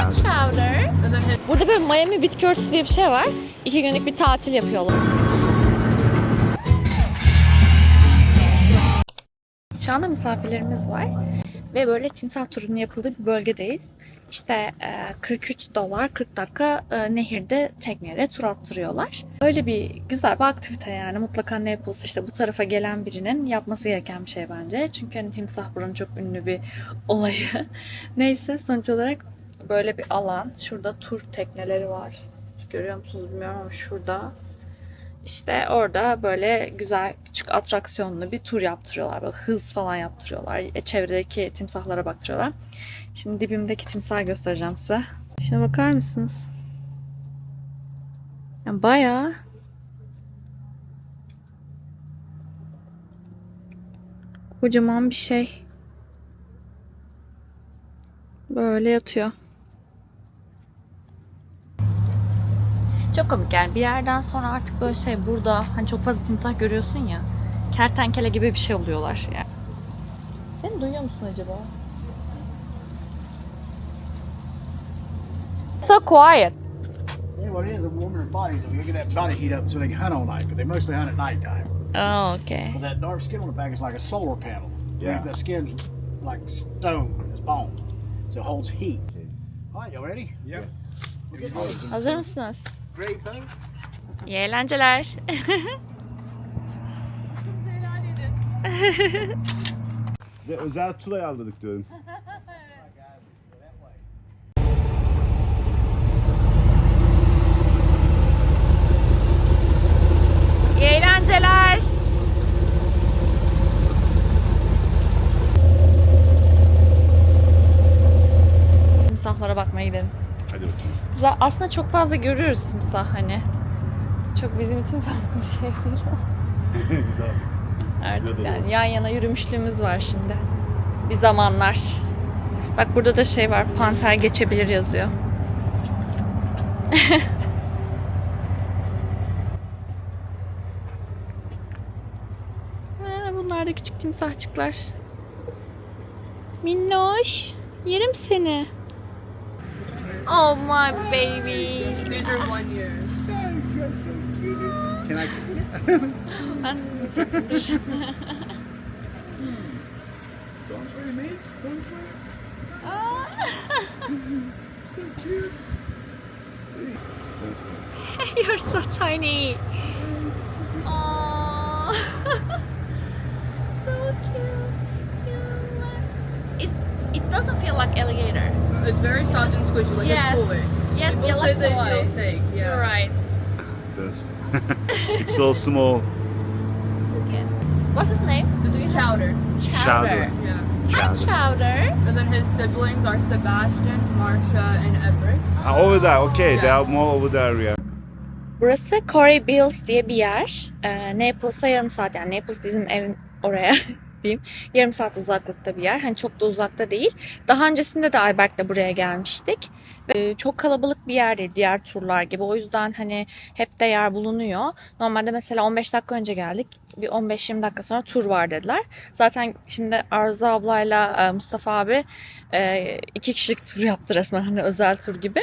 Chowder. Chowder. Burada böyle Miami bitki örtüsü diye bir şey var. İki günlük bir tatil yapıyorlar. Şu misafirlerimiz var. Ve böyle timsah turunun yapıldığı bir bölgedeyiz. İşte e, 43 dolar 40 dakika e, nehirde tekneyle tur attırıyorlar. Öyle bir güzel bir aktivite yani. Mutlaka Naples işte bu tarafa gelen birinin yapması gereken bir şey bence. Çünkü hani timsah buranın çok ünlü bir olayı. Neyse sonuç olarak böyle bir alan. Şurada tur tekneleri var. Görüyor musunuz bilmiyorum ama şurada. İşte orada böyle güzel küçük atraksiyonlu bir tur yaptırıyorlar. Böyle hız falan yaptırıyorlar. E, Çevredeki timsahlara baktırıyorlar. Şimdi dibimdeki timsahı göstereceğim size. Şuna bakar mısınız? Yani bayağı kocaman bir şey. Böyle yatıyor. Çok komik yani bir yerden sonra artık böyle şey burada hani çok fazla timsah görüyorsun ya kertenkele gibi bir şey oluyorlar yani. Beni duyuyor musun acaba? So quiet. Yeah, what it is, the warmer their bodies, if you get that body heat up so they can hunt all night, because they mostly hunt at nighttime. Oh, okay. That dark skin on the back is like a solar panel. Yeah. That skin's like stone, it's bone. So it holds heat. All right, y'all ready? Yeah. Hazır mısınız? İyi eğlenceler. Size özel tur ayarladık diyorum. İyi eğlenceler. Timsahlara bakmaya gidelim. Hadi bakayım. Aslında çok fazla görüyoruz timsah hani. Çok bizim için farklı bir şey değil Güzel. artık Güzel yani yan yana yürümüşlüğümüz var şimdi. Bir zamanlar. Bak burada da şey var, panter geçebilir yazıyor. Ha, Bunlar da küçük timsahçıklar. Minnoş, yerim seni. Oh my baby. these are one years. Can I kiss it? Don't worry mate. Don't worry. Ah. So cute. You're so tiny. Aww. so cute. You it doesn't feel like alligator. It's very soft and squishy, like yes. a toy. Yeah, People yeah, say like they toy. feel fake. Yeah. You're right. Does. it's so small. Okay. What's his name? This is Chowder. Chowder. Yeah. Hi, Chowder. And then his siblings are Sebastian, Marsha, and Everest. Ah, over there. Okay, they are more over there. Yeah. Burası Corey Bills diye bir yer. Ee, Naples'a yarım saat yani Naples bizim evin oraya diyeyim. Yarım saat uzaklıkta bir yer. Hani çok da uzakta değil. Daha öncesinde de Ayberk'le buraya gelmiştik. Ve çok kalabalık bir yer değil diğer turlar gibi. O yüzden hani hep de yer bulunuyor. Normalde mesela 15 dakika önce geldik. Bir 15-20 dakika sonra tur var dediler. Zaten şimdi Arzu ablayla e, Mustafa abi e, iki kişilik tur yaptı resmen hani özel tur gibi.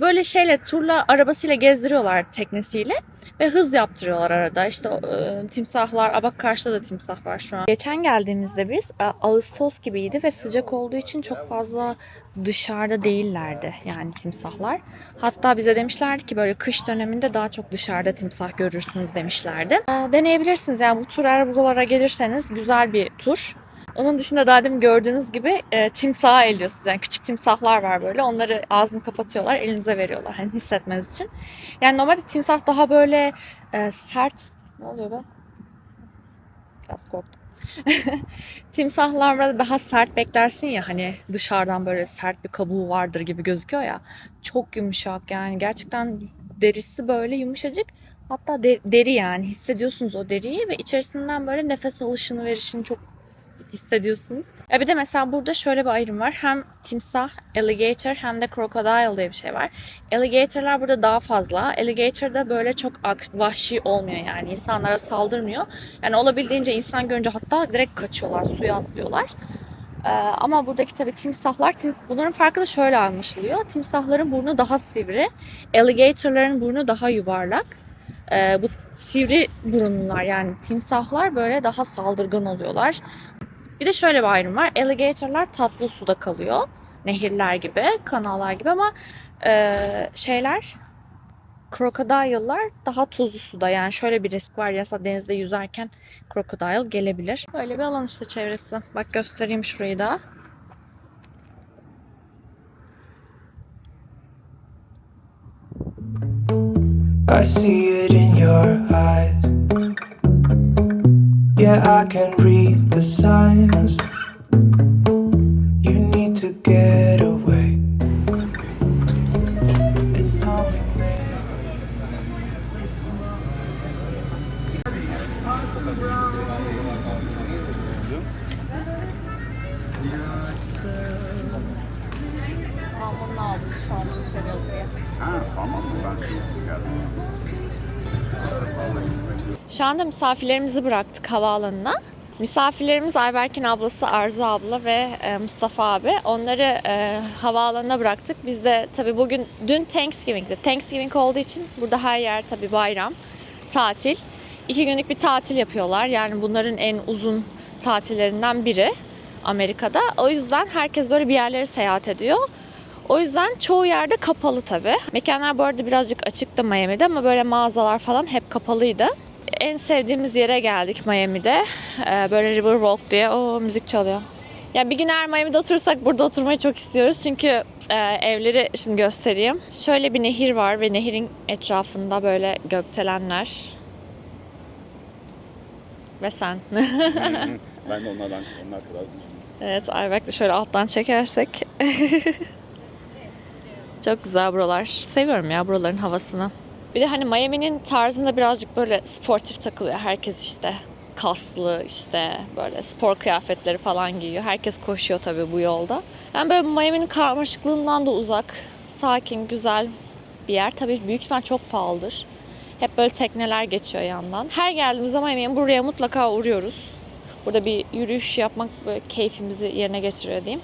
Böyle şeyle turla arabasıyla gezdiriyorlar teknesiyle ve hız yaptırıyorlar arada. İşte e, timsahlar, aa bak karşıda da timsah var şu an. Geçen geldiğimizde biz e, Ağustos gibiydi ve sıcak olduğu için çok fazla dışarıda değillerdi yani timsahlar. Hatta bize demişlerdi ki böyle kış döneminde daha çok dışarıda timsah görürsünüz demişlerdi. E, deneyebilirsiniz yani bu tur eğer buralara gelirseniz güzel bir tur. Onun dışında daha demin gördüğünüz gibi e, timsaha elliyorsunuz. Yani küçük timsahlar var böyle. Onları ağzını kapatıyorlar, elinize veriyorlar. Hani hissetmeniz için. Yani normalde timsah daha böyle e, sert... Ne oluyor be? Biraz korktum. Timsahlarda daha sert beklersin ya hani dışarıdan böyle sert bir kabuğu vardır gibi gözüküyor ya. Çok yumuşak yani gerçekten derisi böyle yumuşacık. Hatta de- deri yani hissediyorsunuz o deriyi ve içerisinden böyle nefes alışını verişini çok hissediyorsunuz. E bir de mesela burada şöyle bir ayrım var. Hem timsah, alligator hem de crocodile diye bir şey var. Alligatorlar burada daha fazla. Alligator da böyle çok vahşi olmuyor yani. insanlara saldırmıyor. Yani olabildiğince insan görünce hatta direkt kaçıyorlar, suya atlıyorlar. Ee, ama buradaki tabii timsahlar, tim- bunların farkı da şöyle anlaşılıyor. Timsahların burnu daha sivri, alligatorların burnu daha yuvarlak. Ee, bu sivri burunlular yani timsahlar böyle daha saldırgan oluyorlar. Bir de şöyle bir ayrım var. Alligatorlar tatlı suda kalıyor. Nehirler gibi, kanallar gibi ama e, şeyler Crocodile'lar daha tuzlu suda. Yani şöyle bir risk var. Yasa denizde yüzerken crocodile gelebilir. Böyle bir alan işte çevresi. Bak göstereyim şurayı da. I see it in your eyes. Yeah, I can read the Şu anda misafirlerimizi bıraktık havaalanına. Misafirlerimiz Ayberk'in ablası Arzu abla ve e, Mustafa abi. Onları e, havaalanına bıraktık. Biz de tabii bugün, dün Thanksgiving'di. Thanksgiving olduğu için burada her yer tabii bayram, tatil. İki günlük bir tatil yapıyorlar. Yani bunların en uzun tatillerinden biri Amerika'da. O yüzden herkes böyle bir yerlere seyahat ediyor. O yüzden çoğu yerde kapalı tabii. Mekanlar bu arada birazcık açıktı Miami'de ama böyle mağazalar falan hep kapalıydı. En sevdiğimiz yere geldik Miami'de. Ee, böyle Riverwalk diye. O müzik çalıyor. Ya bir gün eğer Miami'de oturursak burada oturmayı çok istiyoruz. Çünkü e, evleri şimdi göstereyim. Şöyle bir nehir var ve nehirin etrafında böyle gökdelenler. Ve sen. ben de onlardan onlar kadar üzüldüm. Evet Ayberk de şöyle alttan çekersek. Çok güzel buralar. Seviyorum ya buraların havasını. Bir de hani Miami'nin tarzında birazcık böyle sportif takılıyor. Herkes işte kaslı işte böyle spor kıyafetleri falan giyiyor. Herkes koşuyor tabii bu yolda. Yani böyle Miami'nin karmaşıklığından da uzak, sakin, güzel bir yer. Tabii büyük ihtimal çok pahalıdır. Hep böyle tekneler geçiyor yandan. Her geldiğimizde Miami'ye buraya mutlaka uğruyoruz. Burada bir yürüyüş yapmak böyle keyfimizi yerine getiriyor diyeyim.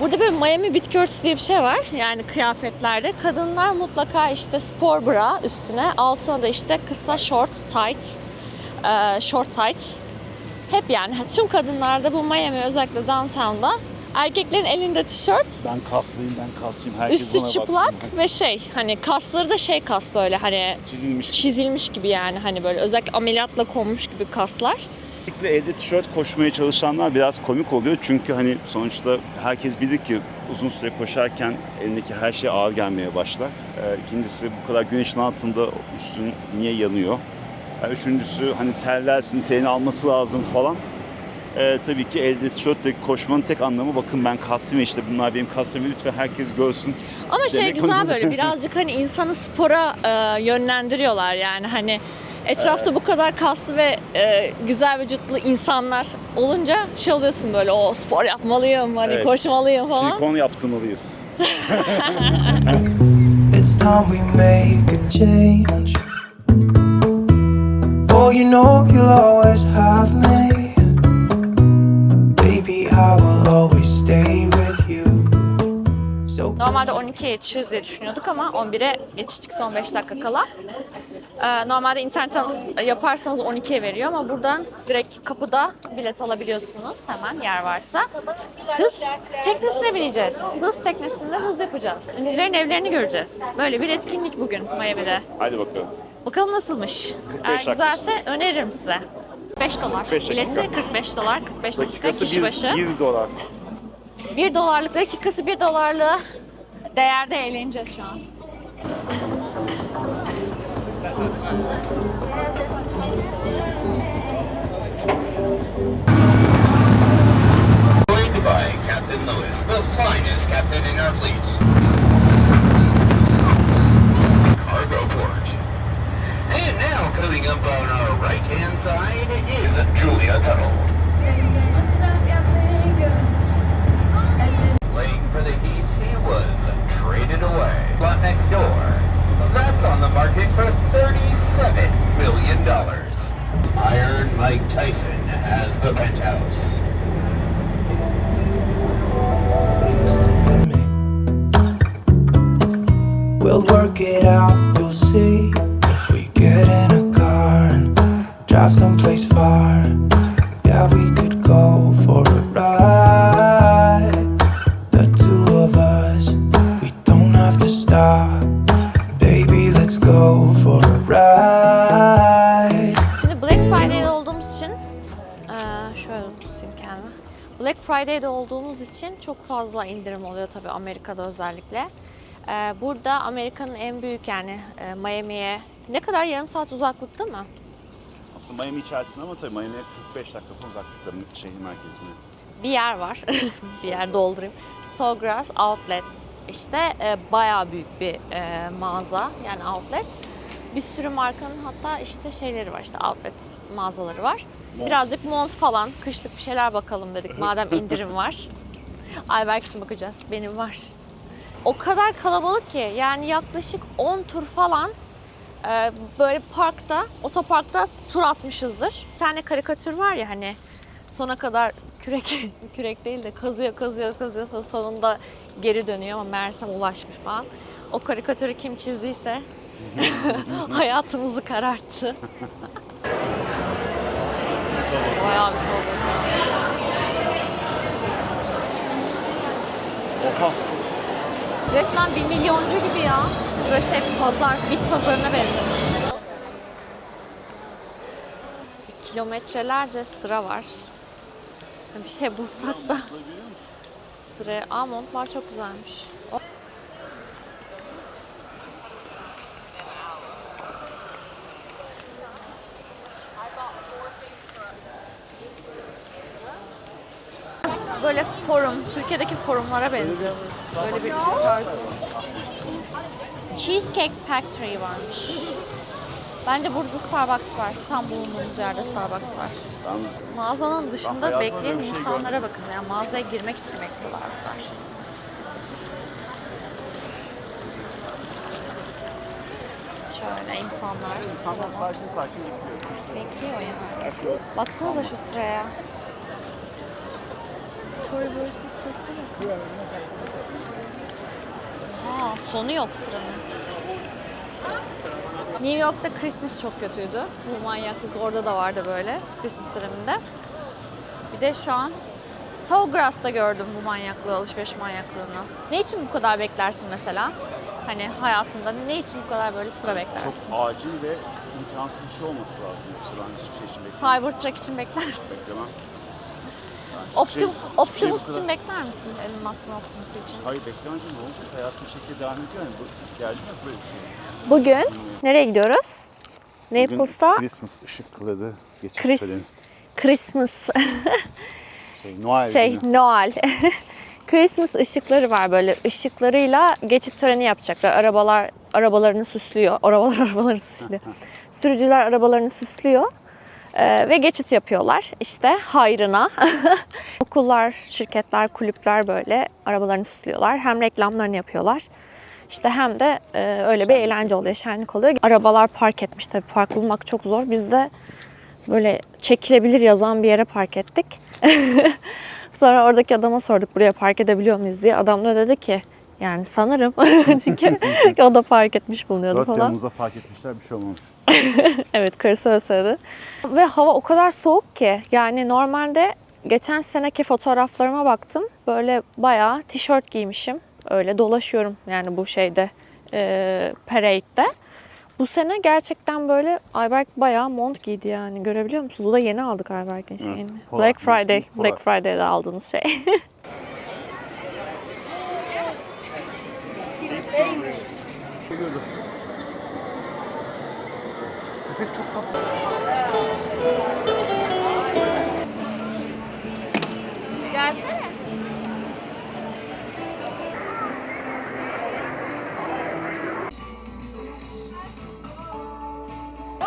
Burada böyle Miami bitki örtüsü diye bir şey var. Yani kıyafetlerde. Kadınlar mutlaka işte spor bra üstüne. Altına da işte kısa short tight. e, short tight. Hep yani tüm kadınlarda bu Miami özellikle downtown'da erkeklerin elinde tişört, Ben kaslıyım ben kaslıyım. Herkes üstü çıplak baksın. ve şey hani kasları da şey kas böyle hani Çizilmiş. çizilmiş gibi yani hani böyle özellikle ameliyatla konmuş gibi kaslar. Özellikle evde tişört koşmaya çalışanlar biraz komik oluyor. Çünkü hani sonuçta herkes bilir ki uzun süre koşarken elindeki her şey ağır gelmeye başlar. Ee, ikincisi bu kadar güneşin altında üstün niye yanıyor? Ee, üçüncüsü hani terlersin, terini alması lazım falan. Ee, tabii ki elde tişörtle koşmanın tek anlamı bakın ben kaslıyım işte bunlar benim kaslarım lütfen herkes görsün. Ama şey güzel böyle birazcık hani insanı spora e, yönlendiriyorlar yani hani etrafta bu kadar kaslı ve e, güzel vücutlu insanlar olunca şey oluyorsun böyle o spor yapmalıyım hani Evet. koşmalıyım falan. Silikon yaptırmalıyız. It's time we make a change. Oh, you know you'll always have me. Baby, I will always stay with Normalde 12'ye yetişiriz diye düşünüyorduk ama 11'e yetiştik son 5 dakika kala. Ee, normalde internetten yaparsanız 12'ye veriyor ama buradan direkt kapıda bilet alabiliyorsunuz hemen yer varsa. Hız teknesine bineceğiz. Hız teknesinde hız yapacağız. Ünlülerin evlerini göreceğiz. Böyle bir etkinlik bugün Miami'de. Haydi bakalım. Bakalım nasılmış. 45 Eğer güzelse öneririm size. 5 dolar. 45 dakika. Bileti 45 dolar. 45 dakika Dakikası kişi başı. bir dolar. 1 dolarlık dakikası 1 dolarlığı değerde eğleneceğiz şu an. Mike Tyson as the penthouse. We'll work it out, you'll see. If we get in a car and drive someplace far. Black Friday'de olduğumuz için çok fazla indirim oluyor tabii Amerika'da özellikle. Eee, burada Amerika'nın en büyük yani eee, Miami'ye ne kadar yarım saat uzaklıkta mı? Aslında Miami içerisinde ama tabii Miami'ye 45 dakika uzaklıkta şehir merkezine. bir yer var. bir yer doldurayım. Sawgrass Outlet. İşte e, bayağı büyük bir e, mağaza yani outlet. Bir sürü markanın hatta işte şeyleri var işte outlet mağazaları var. Birazcık mont falan kışlık bir şeyler bakalım dedik madem indirim var. Ayberk için bakacağız. Benim var. O kadar kalabalık ki yani yaklaşık 10 tur falan e, böyle parkta, otoparkta tur atmışızdır. Bir tane karikatür var ya hani sona kadar kürek kürek değil de kazıyor kazıyor kazıyor sonra sonunda geri dönüyor ama meğersem ulaşmış falan. O karikatürü kim çizdiyse hayatımızı kararttı. Bayağı bir kalabalık. Oha! Resmen bir milyoncu gibi ya. Böyle şey pazar, bit pazarına benzemiş. Kilometrelerce sıra var. Bir şey bulsak da sıraya... Aa montlar çok güzelmiş. O- Böyle forum, Türkiye'deki forumlara benziyor. Böyle bir tarz. Cheesecake Factory varmış. Bence burada Starbucks var. Tam bulunduğumuz yerde Starbucks var. Ben Mağazanın dışında bekleyen şey insanlara bakın. Yani mağazaya girmek için bekliyorlar. Şöyle insanlar. insanlar sakin sakin bekliyor. Bekliyor şey Baksanıza şu sıraya. Bak. Ha, sonu yok sıranın. New York'ta Christmas çok kötüydü. Bu manyaklık orada da vardı böyle Christmas döneminde. Bir de şu an Sawgrass'ta gördüm bu manyaklığı, alışveriş manyaklığını. Ne için bu kadar beklersin mesela? Hani hayatında ne için bu kadar böyle sıra Çok beklersin? acil ve imkansız bir şey olması lazım. Yoksa ben hiçbir şey için beklemem. Cybertruck için bekler misin? beklemem. Optim, şey- Optimus şey için sıra- bekler misin Elon Musk'ın Optimus'u için? Hayır beklemeyince ne olacak? Hayatım şekilde devam ediyor. Yani bu ihtiyacım yok böyle bir şey. Bugün nereye gidiyoruz? Naples'ta Christmas ışıkları geçit Chris-. Christmas Şey, Noel şey günü. Noel. Christmas ışıkları var böyle ışıklarıyla geçit töreni yapacaklar. Arabalar arabalarını süslüyor. Arabalar arabalarını süslüyor. Sürücüler arabalarını süslüyor. Ee, ve geçit yapıyorlar işte hayrına. Okullar, şirketler, kulüpler böyle arabalarını süslüyorlar. Hem reklamlarını yapıyorlar. İşte hem de e, öyle bir eğlence oluyor, şenlik oluyor. Arabalar park etmiş tabii park bulmak çok zor. Biz de böyle çekilebilir yazan bir yere park ettik. Sonra oradaki adama sorduk buraya park edebiliyor muyuz diye. Adam da dedi ki yani sanırım çünkü o da park etmiş bulunuyordu 4 falan. Temmuz'da fark etmişler bir şey olmamış. Evet karısı öyle söyledi. Ve hava o kadar soğuk ki yani normalde geçen seneki fotoğraflarıma baktım. Böyle bayağı tişört giymişim. Öyle dolaşıyorum yani bu şeyde e, parade'de. Bu sene gerçekten böyle Ayberk bayağı mont giydi yani görebiliyor musunuz? Bu da yeni aldık Ayberk'in şeyini. polar, Black Friday, polar. Black Friday'de aldığımız şey. Köpek çok tatlı. Gelsene.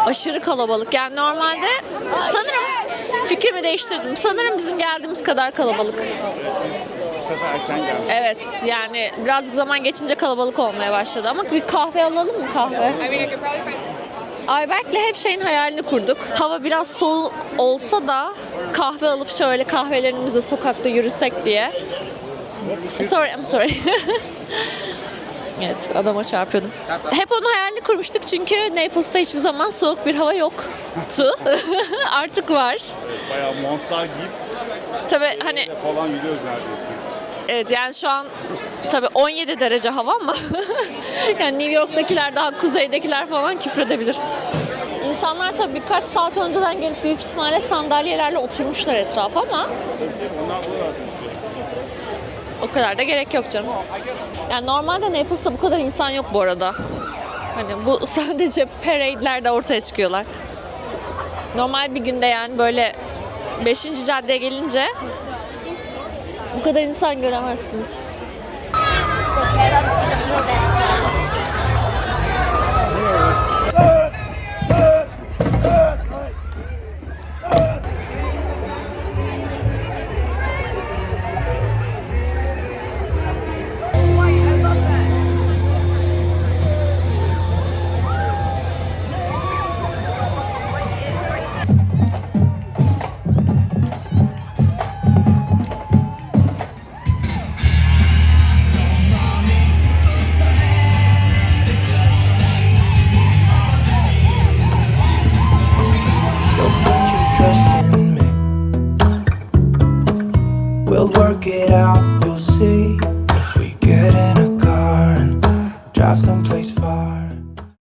Aşırı kalabalık. Yani normalde sanırım fikrimi değiştirdim. Sanırım bizim geldiğimiz kadar kalabalık. Bu sefer erken geldi. Evet yani birazcık zaman geçince kalabalık olmaya başladı ama bir kahve alalım mı kahve? Ayberk'le hep şeyin hayalini kurduk. Hava biraz soğuk olsa da kahve alıp şöyle kahvelerimizle sokakta yürüsek diye. Sorry, I'm sorry. Evet adama çarpıyordum. Hep onun hayalini kurmuştuk çünkü Naples'ta hiçbir zaman soğuk bir hava yoktu. Artık var. Bayağı montlar giyip Tabii hani falan yürüyoruz neredeyse. evet yani şu an tabii 17 derece hava ama yani New York'takiler daha kuzeydekiler falan küfredebilir. İnsanlar tabii birkaç saat önceden gelip büyük ihtimalle sandalyelerle oturmuşlar etrafa ama o kadar da gerek yok canım. Yani normalde Naples'ta bu kadar insan yok bu arada. Hani bu sadece parade'lerde ortaya çıkıyorlar. Normal bir günde yani böyle 5. caddeye gelince bu kadar insan göremezsiniz. So